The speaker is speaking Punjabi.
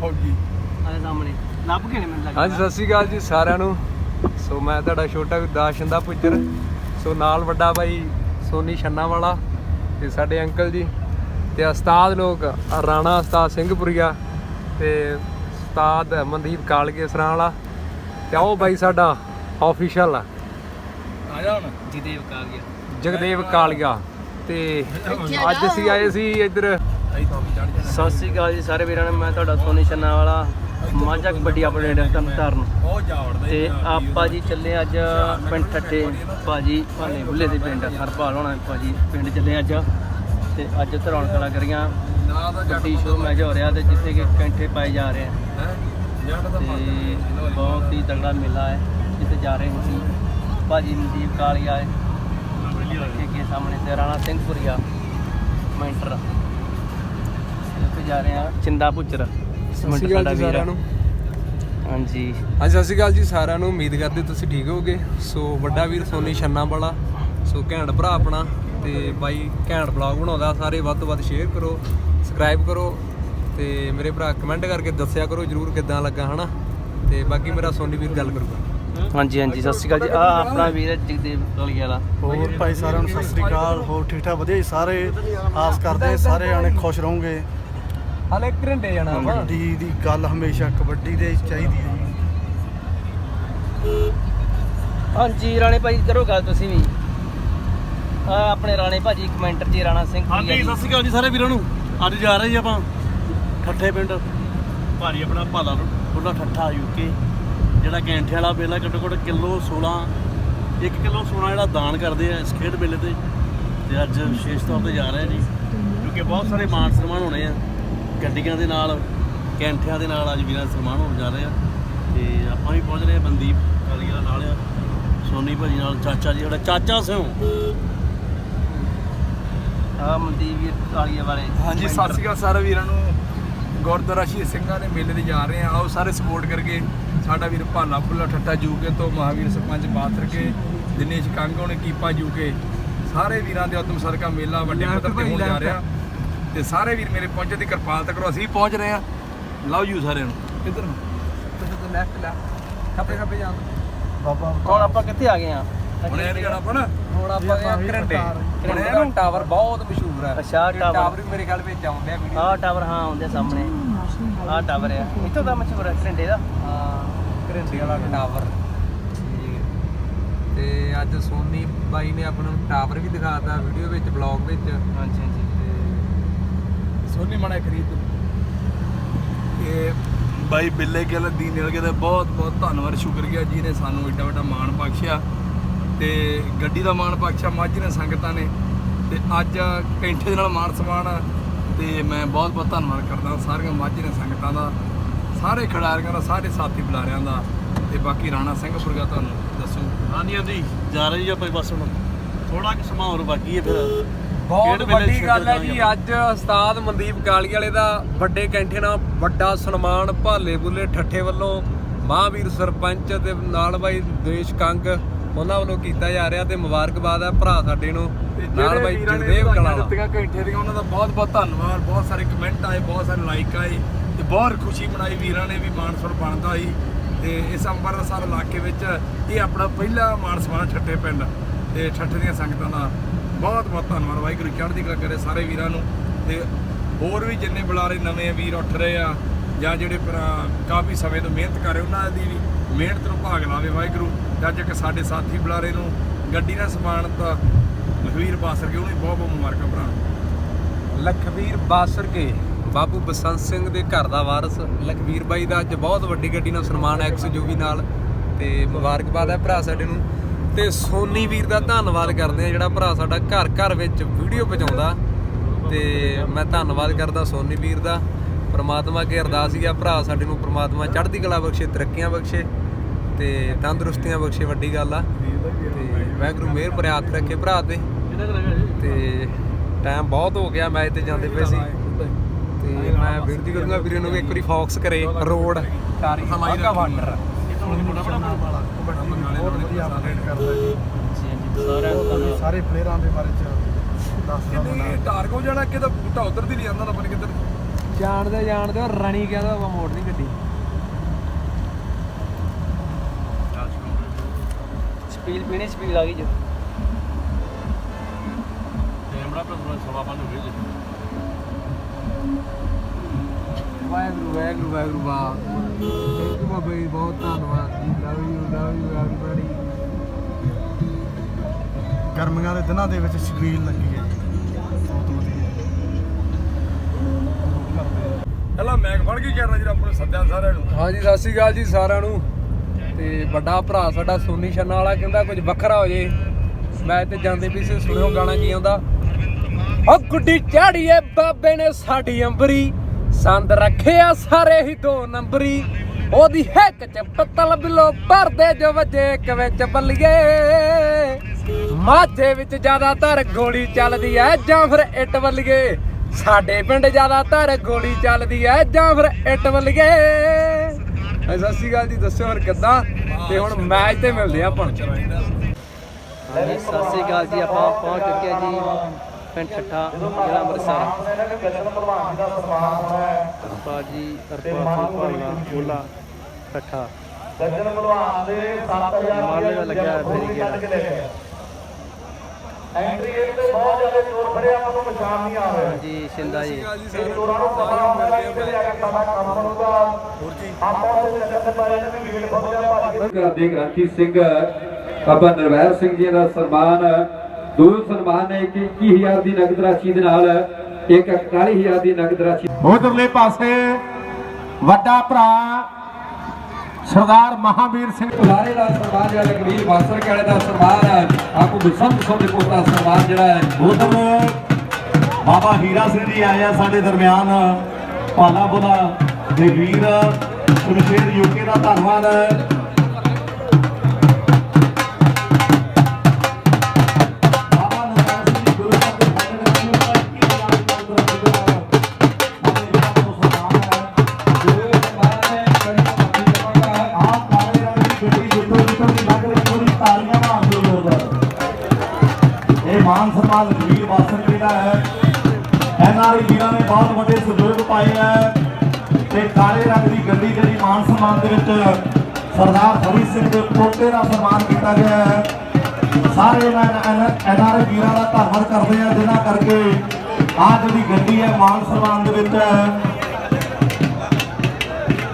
ਫੌਜੀ। ਆਲੇ ਸਾਹਮਣੇ। ਲੱਭ ਕੇ ਨਹੀਂ ਮੈਨੂੰ ਲੱਗਦਾ। ਹਾਂਜੀ ਸਤਿ ਸ਼੍ਰੀ ਅਕਾਲ ਜੀ ਸਾਰਿਆਂ ਨੂੰ। ਸੋ ਮੈਂ ਤੁਹਾਡਾ ਛੋਟਾ ਵੀਰ ਦਾਸ਼ਨ ਦਾ ਪੁੱਜਰ ਸੋ ਨਾਲ ਵੱਡਾ ਭਾਈ ਸੋਨੀ ਛੰਨਾ ਵਾਲਾ ਤੇ ਸਾਡੇ ਅੰਕਲ ਜੀ ਤੇ ਉਸਤਾਦ ਲੋਕ ਰਾਣਾ ਉਸਤਾਦ ਸਿੰਘਪੁਰੀਆ ਤੇ ਉਸਤਾਦ ਮਨਦੀਪ ਕਾਲਗੇ ਸਰਾਂ ਵਾਲਾ ਤੇ ਉਹ ਬਾਈ ਸਾਡਾ ਆਫੀਸ਼ੀਅਲ ਆ। ਜਾ ਹੁਣ? ਜੀਦੇ ਵਕਾ ਗਿਆ ਜਗਦੇਵ ਕਾਲੀਆ ਤੇ ਅੱਜ ਅਸੀਂ ਆਏ ਸੀ ਇੱਧਰ ਸਤਿ ਸ੍ਰੀ ਅਕਾਲ ਜੀ ਸਾਰੇ ਵੀਰਾਂ ਨੂੰ ਮੈਂ ਤੁਹਾਡਾ ਸੋਨੀ ਛੰਨਾ ਵਾਲਾ ਮਾਝਾ ਕਬੱਡੀ ਅਪਡੇਟ ਬਹੁਤ ਜਾ ਵੜਦਾ ਤੇ ਆਪਾਂ ਜੀ ਚੱਲੇ ਅੱਜ ਪਿੰਡ ਠੱਠੇ ਭਾਜੀ ਭਾਲੇ ਬੁੱਲੇ ਦੇ ਪਿੰਡ ਹਰਪਾਲ ਹੋਣਾ ਭਾਜੀ ਪਿੰਡ ਚੱਲੇ ਅੱਜ। ਤੇ ਅੱਜ ਉੱਥੇ ਰੌਣਕ ਲੱਗ ਰਹੀਆਂ ਨਾ ਦਾ ਜੱਟ ਕਬੱਡੀ ਸ਼ੋਅ ਮੈਚ ਹੋ ਰਿਹਾ ਤੇ ਜਿੱਥੇ ਕਿ ਕੈਂਠੇ ਪਾਏ ਜਾ ਰਹੇ ਆ। ਹੈ? ਤੇ ਬਹੁਤ ਹੀ ਤਗੜਾ ਮੇਲਾ ਹੈ ਜਿੱਥੇ ਜਾ ਰਹੇ ਸੀ ਭਾਜੀ ਮਨਦੀਪ ਕਾਲੀਆ ਹੈ। ਕੇ ਸਾਹਮਣੇ ਤੇ ਰਾਣਾ ਸਿੰਘਪੁਰੀਆ ਮੈਂਟਰ। ਜਾ ਰਹੇ ਆ ਚਿੰਦਾ ਪੁੱਚਰ ਸਤਿ ਸ਼੍ਰੀ ਅਕਾਲ ਜੀ ਸਾਰਿਆਂ ਨੂੰ। ਹਾਂਜੀ। ਹਾਂਜੀ ਸਤਿ ਸ਼੍ਰੀ ਅਕਾਲ ਜੀ ਸਾਰਿਆਂ ਨੂੰ। ਉਮੀਦ ਕਰਦੇ ਤੁਸੀਂ ਠੀਕ ਹੋਗੇ ਸੋ ਵੱਡਾ ਵੀਰ ਸੋਨੀ ਛੰਨਾ ਵਾਲਾ ਸੋ ਘੈਂਟ ਭਰਾ ਆਪਣਾ ਤੇ ਬਾਈ ਘੈਂਟ ਵਲੌਗ ਬਣਾਉਂਦਾ। ਸਾਰੇ ਵੱਧ ਤੋਂ ਵੱਧ ਸ਼ੇਅਰ ਕਰੋ ਸਬਸਕ੍ਰਾਈਬ ਕਰੋ ਤੇ ਮੇਰੇ ਭਰਾ ਕਮੈਂਟ ਕਰਕੇ ਦੱਸਿਆ ਕਰੋ ਜਰੂਰ ਕਿੱਦਾਂ ਲੱਗਾ ਹਨਾ? ਤੇ ਬਾਕੀ ਮੇਰਾ ਸੋਨੀ ਵੀਰ ਗੱਲ ਕਰੂਗਾ। ਹਾਂਜੀ ਹਾਂਜੀ ਸਤਿ ਸ਼੍ਰੀ ਅਕਾਲ ਜੀ। ਆ ਆਪਣਾ ਵੀਰ ਜਗਦੇਵ ਕਾਲੀ ਵਾਲਾ ਹੋਰ ਭਾਈ ਸਾਰਿਆਂ ਨੂੰ ਸਤਿ ਸ੍ਰੀ ਅਕਾਲ। ਹੋਰ ਠੀਕ ਠਾਕ ਵਧੀਆ ਜੀ ਸਾਰੇ। ਆਸ ਕਰਦੇ ਸਾਰੇ ਜਾਣੇ ਖੁਸ਼ ਰਹੋਗੇ। ਹਲੇ ਘਰਿੰਡੇ ਜਾਣਾ ਵਾ ਕਬੱਡੀ ਦੀ ਗੱਲ ਹਮੇਸ਼ਾ ਕਬੱਡੀ ਦੇ ਹੀ ਚਾਹੀਦੀ ਹੈ। ਜੀ ਹਾਂਜੀ ਰਾਣੇ ਭਾਈ ਕਰੋ ਗੱਲ ਤੁਸੀਂ ਵੀ। ਆ ਆਪਣੇ ਰਾਣੇ ਭਾਜੀ ਕਮੈਂਟਰ ਜੀ ਰਾਣਾ ਸਿੰਘ ਹਾਂਜੀ ਸਤਿ ਸ੍ਰੀ ਅਕਾਲ ਜੀ ਸਾਰੇ ਵੀਰਾਂ ਨੂੰ। ਅੱਜ ਜਾ ਰਹੇ ਜੀ ਆਪਾਂ ਠੱਠੇ ਪਿੰਡ। ਭਾਰੀ ਆਪਣਾ ਭਾਲਾ ਬੁੱਲਾ ਠੱਠਾ ਯੂਕੇ। ਜਿਹੜਾ ਕੈਂਠੇ ਵਾਲਾ ਮੇਲਾ ਘੱਟੋ ਘੱਟ ਕਿਲੋ 16 1 ਕਿਲੋ ਸੋਨਾ ਜਿਹੜਾ ਦਾਨ ਕਰਦੇ ਆ ਇਸ ਖੇਡ ਮੇਲੇ ਤੇ। ਤੇ ਅੱਜ ਵਿਸ਼ੇਸ਼ ਤੌਰ ਤੇ ਜਾ ਰਹੇ ਜੀ। ਕਿਉਂਕਿ ਬਹੁਤ ਸਾਰੇ ਮਾਨ ਸਨਮਾਨ ਹੋਣੇ ਆ। ਗੱਡੀਆਂ ਦੇ ਨਾਲ ਕੈਂਠਿਆਂ ਦੇ ਨਾਲ ਅੱਜ ਵੀਰਾਂ ਦੇ ਸਨਮਾਨ ਹੋਣ ਜਾ ਰਹੇ ਆ। ਤੇ ਆਪਾਂ ਵੀ ਪਹੁੰਚ ਰਹੇ ਆ ਮਨਦੀਪ ਕਾਲੀ ਦਾ ਨਾਲ ਆ ਸੋਨੀ ਭਾਜੀ ਨਾਲ ਚਾਚਾ ਜੀ ਸਾਡਾ ਚਾਚਾ ਸਿਓ। ਆ ਮਨਦੀਪ ਵੀਰ ਕਾਲੀਆ ਵਾਲੇ ਹਾਂਜੀ ਸਤਿ ਸ਼੍ਰੀ ਅਕਾਲ ਸਾਰੇ ਵੀਰਾਂ ਨੂੰ। ਗੁਰਦੁਆਰਾ ਸ਼ਹੀਦ ਸਿੰਘਾਂ ਦੇ ਮੇਲੇ ਤੇ ਜਾ ਰਹੇ ਆ। ਆਓ ਸਾਰੇ ਸਪੋਰਟ ਕਰਕੇ ਸਾਡਾ ਵੀਰ ਭਾਲਾ ਭੁੱਲਾ ਠੱਟਾ ਜੂਕੇ ਤੋਂ ਮਹਾਵੀਰ ਸਰਪੰਚ ਬਾਥਰ ਕੇ ਦਿਨੇਸ਼ ਕੰਗ ਹੋਣੇ ਕੀਪਾ ਜੂਕੇ। ਸਾਰੇ ਵੀਰਾਂ ਦੇ ਉਤਮ ਸਦਕਾ ਮੇਲਾ ਵੱਡੇ ਪੱਧਰ ਤੇ ਹੋਣ ਜਾ ਰਿਹਾ। ਤੇ ਸਾਰੇ ਵੀਰ ਮੇਰੇ ਪਹੁੰਚੇ ਦੀ ਕਿਰਪਾਲਤਾ ਕਰੋ ਅਸੀਂ ਪਹੁੰਚ ਰਹੇ ਆ ਲਵ ਯੂ ਸਾਰਿਆਂ ਨੂੰ ਕਿੱਧਰ ਨੂੰ। ਲੈਫਟ ਲੈ। ਖੱਪੇ ਖੱਪੇ ਜਾਣ ਬਾਬਾ ਹੁਣ ਆਪਾਂ ਕਿੱਥੇ ਆ ਗਏ ਆ ਹੁਣ ਇਹ ਨਹੀਂ ਜਾਣਾ ਆਪਾਂ ਨਾ। ਹੁਣ ਆਪਾਂ ਗਏ ਘਰਿੰਡੇ ਘਰਿੰਡੇ ਦਾ ਟਾਵਰ ਬਹੁਤ ਮਸ਼ਹੂਰ ਹੈ। ਅੱਛਾ, ਤੇ ਟਾਵਰ। ਟਾਵਰ ਵੀ ਮੇਰੇ ਖਿਆਲ ਵਿੱਚ ਆਉਂਦੇ ਆ ਵੀਡੀਓ ਆ ਟਾਵਰ ਹਾਂ ਹੁੰਦੇ ਸਾਹਮਣੇ। ਆ ਟਾਵਰ ਆ। ਇੱਥੋਂ ਦਾ ਮਸ਼ਹੂਰ ਹੈ ਝੰਡੇ ਦਾ? ਹਾਂ ਘਰਿੰਡੇ ਵਾਲਾ ਟਾਵਰ ਤੇ- ਤੇ ਅੱਜ ਸੋਨੀ ਬਾਈ ਨੇ ਆਪਾਂ ਨੂੰ ਟਾਵਰ ਵੀ ਦਿਖਾਤਾ ਵੀਡੀਓ ਵਿੱਚ ਬਲੌਗ ਵਿੱਚ। ਹਾਂਜੀ ਹਾਂਜੀ ਤੇ ਸੋਨੀ ਖਰੀਦ ਇਹ ਬਾਈ ਬਿੱਲੇ ਗਿੱਲ ਦੀਨ ਨਿਲਗੇ ਦਾ ਬਹੁਤ ਬਹੁਤ ਧੰਨਵਾਦ, ਸ਼ੁਕਰੀਆ ਜੀ ਨੇ ਸਾਨੂੰ ਏਡਾ ਵੱਡਾ ਮਾਣ ਬਖਸ਼ਿਆ। ਤੇ ਗੱਡੀ ਦਾ ਮਾਣ ਬਖਸ਼ਿਆ, ਮਾਝੀ ਨੇ ਸੰਗਤਾਂ ਨੇ। ਤੇ ਅੱਜ ਕੈਂਠੇ ਦੇ ਨਾਲ ਮਾਣ ਸਮਾਨ ਆ। ਤੇ ਮੈਂ ਬਹੁਤ ਬਹੁਤ ਧੰਨਵਾਦ ਕਰਦਾ ਸਾਰੀਆਂ ਮਾਝੀ ਨੇ ਸੰਗਤਾਂ ਦਾ, ਸਾਰੇ ਖਿਡਾਰੀਆਂ ਦਾ, ਸਾਰੇ ਸਾਥੀ ਬੁਲਾਰਿਆਂ ਦਾ। ਤੇ ਬਾਕੀ ਰਾਣਾ ਸਿੰਘ ਸਿੰਘਪੁਰਗਾ ਤੁਹਾਨੂੰ ਦੱਸੂ। ਹਾਂਜੀ ਹਾਂਜੀ। ਜਾ ਰਹੇ ਜੀ ਆਪਾਂ ਬਸ ਹੁਣ। ਥੋੜਾ ਕਿ ਸਮਾਂ ਹੋਰ ਬਾਕੀ ਹੈ ਫਿਰ। ਬਹੁਤ ਵੱਡੀ ਗੱਲ ਹੈ ਜੀ ਅੱਜ ਉਸਤਾਦ ਮਨਦੀਪ ਕਾਲੀ ਵਾਲੇ ਦਾ ਵੱਡੇ ਕੈਂਠੇ ਨਾਲ ਵੱਡਾ ਸਨਮਾਨ ਭਾਲੇ ਬੁੱਲੇ ਠੱਠੇ ਵੱਲੋਂ ਮਹਾਵੀਰ ਸਰਪੰਚ ਤੇ ਨਾਲ ਬਾਈ ਦੇਸ਼ ਕੰਗ ਉਹਨਾਂ ਵੱਲੋਂ ਕੀਤਾ ਜਾ ਰਿਹਾ ਤੇ ਮੁਬਾਰਕਬਾਦ ਹੈ ਭਰਾ ਸਾਡੇ ਨੂੰ ਨਾਲ ਬਾਈ ਜਗਦੇਵ ਕਲਾਲਾ ਦਿੱਤੀਆਂ ਘੰਟੇ ਦੀਆਂ ਉਹਨਾਂ ਦਾ ਬਹੁਤ ਬਹੁਤ ਧੰਨਵਾਦ ਬਹੁਤ ਸਾਰੇ ਕਮੈਂਟ ਆਏ ਬਹੁਤ ਸਾਰੇ ਲਾਈਕ ਆਏ ਤੇ ਬਹੁਤ ਖੁਸ਼ੀ ਮਨਾਈ ਵੀਰਾਂ ਨੇ ਵੀ ਮਾਨਸਰ ਬਣਦਾ ਸੀ ਤੇ ਇਸ ਅੰਮ੍ਰਿਤਸਰ ਇਲਾਕੇ ਵਿੱਚ ਇਹ ਆਪਣਾ ਪਹਿਲਾ ਮਾਨ ਸਨਮਾਨ ਠੱਠੇ ਪਿੰਡ ਤੇ ਠੱਠੇ ਦੀਆਂ ਸੰਗਤਾਂ ਦਾ ਬਹੁਤ ਬਹੁਤ ਧੰਨਵਾਦ। ਵਾਹਿਗੁਰੂ ਚੜ੍ਹਦੀ ਕਲਾ ਕਰੇ ਸਾਰੇ ਵੀਰਾਂ ਨੂੰ। ਤੇ ਹੋਰ ਵੀ ਜਿੰਨੇ ਬੁਲਾਰੇ ਨਵੇਂ ਵੀਰ ਉੱਠ ਰਹੇ ਆ, ਜਾਂ ਜਿਹੜੇ ਭਰਾ ਕਾਫੀ ਸਮੇਂ ਤੋਂ ਮਿਹਨਤ ਕਰ ਰਹੇ, ਉਹਨਾਂ ਦੀ ਵੀ ਮਿਹਨਤ ਨੂੰ ਭਾਗ ਲਾਵੇ ਵਾਹਿਗੁਰੂ। ਤੇ ਅੱਜ ਇੱਕ ਸਾਡੇ ਸਾਥੀ ਬੁਲਾਰੇ ਨੂੰ ਗੱਡੀ ਨਾਲ ਸਨਮਾਨਿਤ ਲਖਵੀਰ ਬਾਸਰਕੇ ਉਹਨੂੰ ਵੀ ਬਹੁਤ ਬਹੁਤ ਮੁਬਾਰਕਾਂ ਭਰਾ ਲਖਵੀਰ ਬਾਸਰਕੇ ਬਾਬੂ ਬਸੰਤ ਸਿੰਘ ਦੇ ਘਰ ਦਾ ਵਾਰਸ। ਲਖਵੀਰ ਬਾਈ ਦਾ ਅੱਜ ਬਹੁਤ ਵੱਡੀ ਗੱਡੀ ਨਾਲ ਸਨਮਾਨ ਐਕਸ ਜੂਵੀ ਨਾਲ। ਤੇ ਮੁਬਾਰਕਬਾਦ ਹੈ ਭਰਾ ਸਾਡੇ ਨੂੰ। ਤੇ ਸੋਨੀ ਵੀਰ ਦਾ ਧੰਨਵਾਦ ਕਰਦੇ ਆ ਜਿਹੜਾ ਭਰਾ ਸਾਡਾ ਘਰ ਘਰ ਵਿੱਚ ਵੀਡੀਓ ਪਹੁੰਚਾਉਂਦਾ ਤੇ ਮੈਂ ਧੰਨਵਾਦ ਕਰਦਾ ਸੋਨੀ ਵੀਰ ਦਾ। ਪ੍ਰਮਾਤਮਾ ਅੱਗੇ ਅਰਦਾਸ ਹੀ ਆ ਭਰਾ ਸਾਡੇ ਨੂੰ ਪ੍ਰਮਾਤਮਾ ਚੜ੍ਹਦੀ ਕਲਾ ਬਖਸ਼ੇ ਤਰੱਕੀਆਂ ਬਖਸ਼ੇ ਤੇ ਤੰਦਰੁਸਤੀਆਂ ਬਖਸ਼ੇ ਵੱਡੀ ਗੱਲ ਆ। ਤੇ ਵਾਹਿਗੁਰੂ ਮਿਹਰ ਭਰਿਆ ਹੱਥ ਰੱਖੇ ਭਰਾ ਤੇ। ਤੇ ਟਾਈਮ ਬਹੁਤ ਹੋ ਗਿਆ ਮੈਚ ਤੇ ਜਾਂਦੇ ਪਏ ਸੀ। ਤੇ ਮੈਂ ਬੇਨਤੀ ਕਰੂੰਗਾ ਵੀਰੇ ਨੂੰ ਇੱਕ ਵਾਰੀ ਫੋਕਸ ਕਰੇ ਰੋਡ। ਵਾਗਾ ਵਾਟਰ ਬਹੁਤ ਵਧੀਆ ਅਪਡੇਟ ਕਰਦਾ ਜੀ। ਸਾਰਿਆਂ ਨੂੰ ਧੰਨਵਾਦ ਸਾਰੇ ਪਲੇਅਰਾਂ ਦੇ ਬਾਰੇ ਚ ਦੱਸਦਾ ਕਿੰਨੀ ਟਾਰਗੋ ਜਾਣਾ ਕਿਤੇ ਬੂਟਾ ਉਧਰ ਦੀ ਨਹੀਂ ਜਾਂਦਾ ਨਾ ਨੀ ਕਿੱਧਰ। ਜਾਣਦੇ ਜਾਣਦੇ ਉਹ ਰਣੀ ਕਹਿੰਦਾ ਆਪਾਂ ਮੋੜਨੀ ਗੱਡੀ। ਸਪੀਲ ਪੀਣੀ ਸਪੀਲ ਆ ਗਈ ਜੋ। ਕੈਮਰਾ ਪਰ ਥੋੜਾ ਸਵਾ ਪੰਜ ਹੋ ਗਏ ਜੀ। ਵਾਹਿਗੁਰੂ ਵਾਹਿਗੁਰੂ ਵਾਹਿਗੁਰੂ ਵਾਹ। ਥੈਂਕ ਯੂ ਬਾਬਾ ਜੀ ਬਹੁਤ ਧੰਨਵਾਦ ਜੀ। Love you love you everybody ਗਰਮੀਆਂ ਦੇ ਦਿਨਾਂ ਦੇ ਵਿੱਚ ਛਬੀਲ ਲੱਗੀ ਹੈ ਪਹਿਲਾਂ ਮੈਕ ਫੜ ਕੇ ਕਹਿਣਾ ਜਿਹੜਾ ਆਪਣੇ ਸੱਦਿਆ ਸਾਰਿਆਂ ਨੂੰ। ਹਾਂਜੀ ਸਤਿ ਸ਼੍ਰੀ ਅਕਾਲ ਜੀ ਸਾਰਿਆਂ ਨੂੰ। ਤੇ ਵੱਡਾ ਭਰਾ ਸਾਡਾ ਸੋਨੀ ਛੰਨਾ ਵਾਲਾ ਕਹਿੰਦਾ ਕੁਝ ਵੱਖਰਾ ਹੋ ਜੇ। ਮੈਂ ਤੇ ਜਾਂਦੇ ਵੀ ਸੀ ਸੁਣਿਓ ਗਾਣਾ ਕੀ ਆਉਂਦਾ। ਓ ਗੁੱਡੀ ਝਾੜੀਏ ਬਾਬੇ ਨੇ ਸਾਡੀ ਅੰਬਰੀ। ਸੰਦ ਰੱਖਿਆ ਸਾਰੇ ਹੀ ਦੋ ਨੰਬਰੀ। ਉਹਦੀ ਹੈਕ ਚ ਪੱਤਲ ਬਿਲੋ ਭਰਦੇ ਜੋ ਵਜੇ ਇੱਕ ਵਿੱਚ ਬੱਲੀਏ। ਮਾਝੇ ਵਿੱਚ ਜ਼ਿਆਦਾਤਰ ਗੋਲੀ ਚੱਲਦੀ ਐ ਜਾਂ ਫਿਰ ਇੱਟ ਬੱਲੀਏ। ਸਾਡੇ ਪਿੰਡ ਜ਼ਿਆਦਾਤਰ ਗੋਲੀ ਚੱਲਦੀ ਐ ਜਾਂ ਫਿਰ ਇੱਟ ਬੱਲੀਏ। ਸਤਿ ਸ਼੍ਰੀ ਅਕਾਲ ਜੀ ਦੱਸਿਓ ਫਿਰ ਕਿੱਦਾਂ? ਤੇ ਹੁਣ ਮੈਚ ਤੇ ਮਿਲਦੇ ਆ ਆਪਾਂ ਸਤਿ ਸ੍ਰੀ ਅਕਾਲ ਜੀ, ਆਪਾਂ ਪਹੁੰਚ ਚੁੱਕੇ ਜੀ। ਪਿੰਡ ਠੱਠਾ, ਜ਼ਿਲ੍ਹਾ ਅੰਮ੍ਰਿਤਸਰ। ਬਾਜੀ ਅਰਪਾ ਭਾਲਾ ਬੋਲਾ, ਠੱਠਾ। ਸੱਜਣ ਭਲਵਾਨ ਦੇ 7000 ਮਾਲੇ ਲੱਗਿਆ ਫੇਰੀ ਗਿਆ ਐਂਟਰੀ ਗੇਟ। ਤੇ ਬਹੁਤ ਜ਼ਿਆਦਾ ਚੋਰ ਖੜੇ ਆ ਮੈਨੂੰ ਪਛਾਣ ਨਹੀਂ ਆ ਰਿਹਾ ਜੀ ਸ਼ਿੰਦਾ ਜੀ। ਇਹ ਚੋਰਾਂ ਨੂੰ ਪਤਾ ਹੁੰਦਾ ਹੈ ਕਿ ਜਾ ਕੇ ਸਾਡਾ ਕੰਮ ਬਣੂਗਾ ਹੋਰ ਜੀ ਆਪਾਂ ਉਹਦੇ ਚੱਕਰ ਤੇ ਪੈ ਵੀ ਵੀਡ ਫੁੱਟ ਗਿਆ ਭੱਜ ਕਰਦੇ ਗ੍ਰੰਥੀ ਸਿੰਘ, ਬਾਬਾ ਨਰਵੈਰ ਸਿੰਘ ਜੀ ਦਾ ਸਨਮਾਨ ਦੋ ਸਨਮਾਨ ਨੇ ਇੱਕ 21000 ਦੀ ਨਗਦ ਰਾਸ਼ੀ ਦੇ ਨਾਲ ਇੱਕ 41000 ਦੀ ਨਗਦ ਰਾਸ਼ੀ। ਉਧਰਲੇ ਪਾਸੇ ਵੱਡਾ ਭਰਾ ਸਰਦਾਰ ਮਹਾਵੀਰ ਸਿੰਘ। ਬੁਲਾਰੇ ਦਾ ਸਨਮਾਨ ਜਿਹੜਾ ਕਬੀਰ ਬਾਸਰ ਕਾਲੇ ਦਾ ਸਨਮਾਨ ਆਪੂ ਬਸੰਤ ਸਿੰਘ ਦੇ ਪੋਤਾ ਸਨਮਾਨ ਜਿਹੜਾ ਹੈ। ਉਧਰ ਬਾਬਾ ਹੀਰਾ ਸਿੰਘ ਜੀ ਆਏ ਆ ਸਾਡੇ ਦਰਮਿਆਨ। ਭਾਲਾ ਬੁਲਾ ਦੇ ਵੀਰ ਸ਼ਮਸ਼ੇਰ ਯੂਕੇ ਦਾ ਧੰਨਵਾਦ। ਮਾਨ ਵੀਰ ਵਾਸਨ ਜੀ ਹੈ ਐਨਆਰਆਈ ਵੀਰਾਂ ਨੇ ਬਹੁਤ ਵੱਡੇ ਸਹਿਯੋਗ ਪਾਏ ਹੈ ਤੇ ਕਾਲੇ ਰੰਗ ਦੀ ਗੱਡੀ ਜਿਹੜੀ ਮਾਨ ਸਨਮਾਨ ਦੇ ਵਿੱਚ ਸਰਦਾਰ ਹਰੀ ਸਿੰਘ ਦੇ ਪੋਤੇ ਦਾ ਸਨਮਾਨ ਕੀਤਾ ਗਿਆ ਹੈ। ਸਾਰੇ ਐਨਆਰਆਈ ਵੀਰਾਂ ਦਾ ਧੰਨਵਾਦ ਕਰਦੇ ਆ ਜਿਨ੍ਹਾਂ ਕਰਕੇ ਆਹ ਜਿਹੜੀ ਗੱਡੀ ਹੈ ਮਾਨ ਸਨਮਾਨ ਦੇ ਵਿੱਚ